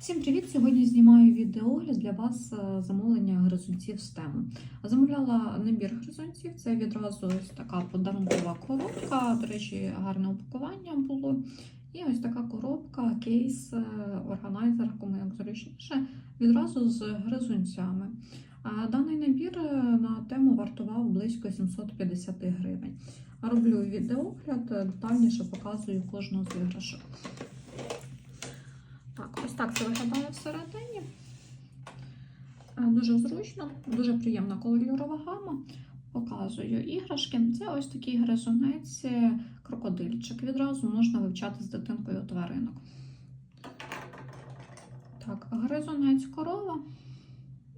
Всім привіт! Сьогодні знімаю відеогляд для вас е, замовлення гризунців з тему. Замовляла набір гризунців, це відразу ось така подарункова коробка. До речі, гарне упакування було. І ось така коробка, кейс, е, органайзер, кому як зручніше, відразу з гризунцями. Даний набір е, на тему вартував близько 750 гривень. Роблю відеогляд, е, детальніше показую кожну з іграшок. Так, це виглядає всередині. Е, Дуже зручно, дуже приємна кольорова гама. Показую іграшки. Це ось такий гризунець, е, крокодильчик. Відразу можна вивчати з дитинкою тваринок. Так, гризунець корова.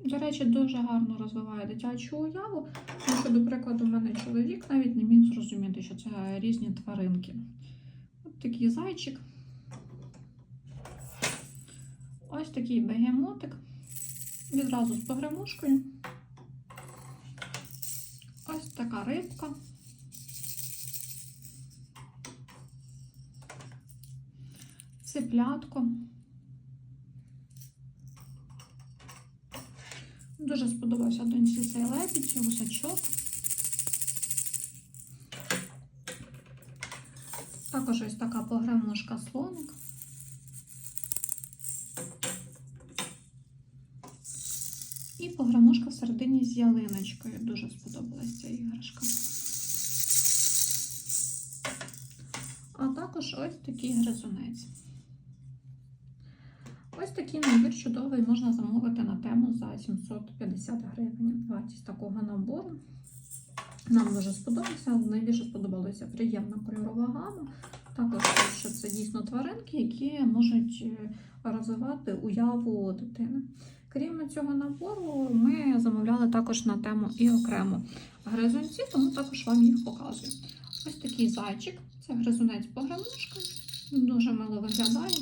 До речі, дуже гарно розвиває дитячу уяву. Тому що, до прикладу, в мене чоловік навіть не міг зрозуміти, що це різні тваринки. От такий зайчик. Ось такий бегемотик. Відразу з погремушкою. Ось така рибка. Цеплятко. Дуже сподобався доньці цей лебідь, гусачок. Також ось така погремушка слоник. І погремушка всередині з ялиночкою. Дуже сподобалася ця іграшка. А також ось такий гризунець. Ось такий набір чудовий можна замовити на тему за 750 гривень. Вартість такого набору. Нам дуже сподобався. Найбільше сподобалася приємна кольорова гама. Також, що це дійсно тваринки, які можуть е, розвивати уяву дитини. Крім цього набору, ми замовляли також на тему і окремо гризунці, тому також вам їх показую. Ось такий зайчик, це гризунець погремушка, дуже мило виглядає.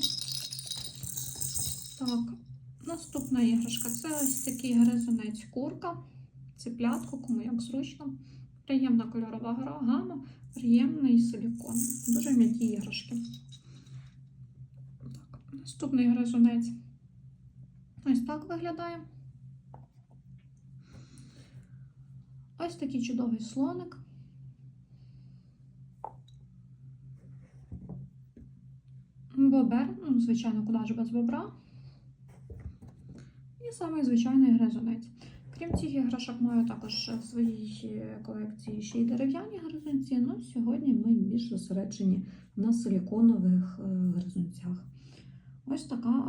Так, наступна іграшка це ось такий гризунець курка, циплятко, кому як зручно. Приємна кольорова гама, приємний силікон. Дуже м'які іграшки. Так, наступний гризунець. Ось так виглядає. Ось такий чудовий слоник. Бобер, ну, звичайно, куди ж без бобра. І самий звичайний гризунець. Крім цих іграшок, маю також в своїй колекції ще й дерев'яні гризунці. Ну, сьогодні ми більш зосереджені на силіконових е, гризунцях. Ось така